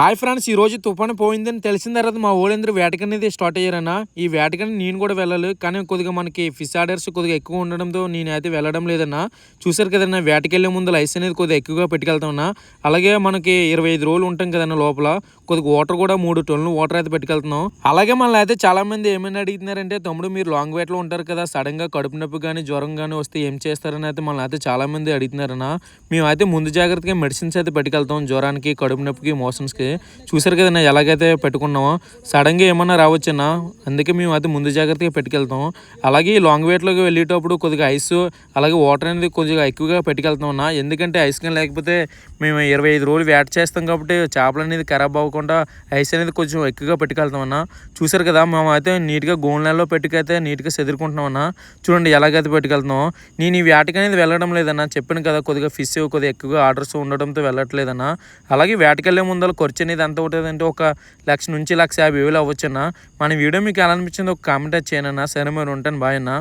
Hi friends ఈ రోజు తుఫాను పోయిందని తెలిసిన తర్వాత మా ఓళ్ళందరూ వేటకనేది స్టార్ట్ అయ్యారన్న. ఈ వేటకని నేను కూడా వెళ్ళాలి కానీ కొద్దిగా మనకి ఫిష్ ఆర్డర్స్ కొద్దిగా ఎక్కువ ఉండడంతో నేనైతే వెళ్ళడం లేదన్నా. చూసారు కదన్నా వేటకెళ్ళే ముందు లైస్ అనేది కొద్దిగా ఎక్కువగా పెట్టుకెళ్తామన్నా. అలాగే మనకి ఇరవై ఐదు రోజులు ఉంటాం కదన్నా లోపల కొద్దిగా వాటర్ కూడా మూడు టన్నులు వాటర్ అయితే పెట్టుకెళ్తున్నాం. అలాగే మనల్ని అయితే చాలా మంది ఏమైనా అడుగుతున్నారంటే తమ్ముడు మీరు లాంగ్ వేట్లో ఉంటారు కదా సడన్గా కడుపు నొప్పి కానీ జ్వరం కానీ వస్తే ఏం చేస్తారని అయితే మనల్ని అయితే చాలా మంది అడుగుతున్నారన్న. మేమైతే ముందు జాగ్రత్తగా మెడిసిన్స్ అయితే పెట్టుకెళ్తాం జ్వరానికి కడుపు నొప్పికి మోషన్స్కి. చూసారు కదన్నా ఎలాగైతే పెట్టుకున్నామో. సడన్గా ఏమన్నా రావచ్చన్నా అందుకే మేము అయితే ముందు జాగ్రత్తగా పెట్టుకెళ్తాం అలాగే ఈ లాంగ్ వేట్లోకి వెళ్ళేటప్పుడు కొద్దిగా ఐస్ అలాగే వాటర్ అనేది కొద్దిగా ఎక్కువగా పెట్టుకెళ్తాం అన్న ఎందుకంటే ఐస్ కానీ లేకపోతే మేము ఇరవై ఐదు రోజులు వేట చేస్తాం కాబట్టి చేపలు అనేది ఖరాబ్ అవ్వకుండా ఐస్ అనేది కొంచెం ఎక్కువగా పెట్టుకెళ్తాం అన్న చూసారు కదా మేము అయితే నీట్గా గోనెలలో పెట్టుకైతే నీట్గా చెదురుకుంటున్నాం అన్న చూడండి ఎలాగైతే పెట్టుకెళ్తున్నాం నేను ఈ వేటకి అనేది వెళ్ళడం లేదన్న. చెప్పాను కదా కొద్దిగా ఫిష్ కొద్దిగా ఎక్కువగా ఆర్డర్స్ ఉండడంతో వెళ్ళట్లేదన్న. అలాగే వేటకెళ్ళే ముందర ఖర్చు అనేది ఎంత ఉంటుంది అంటే ఒక లక్ష నుంచి లక్ష యాభై వేలు అవ్వచ్చన్న. మన వీడియో మీకు ఎలా అనిపించిందో ఒక కామెంట్ చేయండి అన్న. సరే మరి ఉంటాను. బాయ్ అన్న.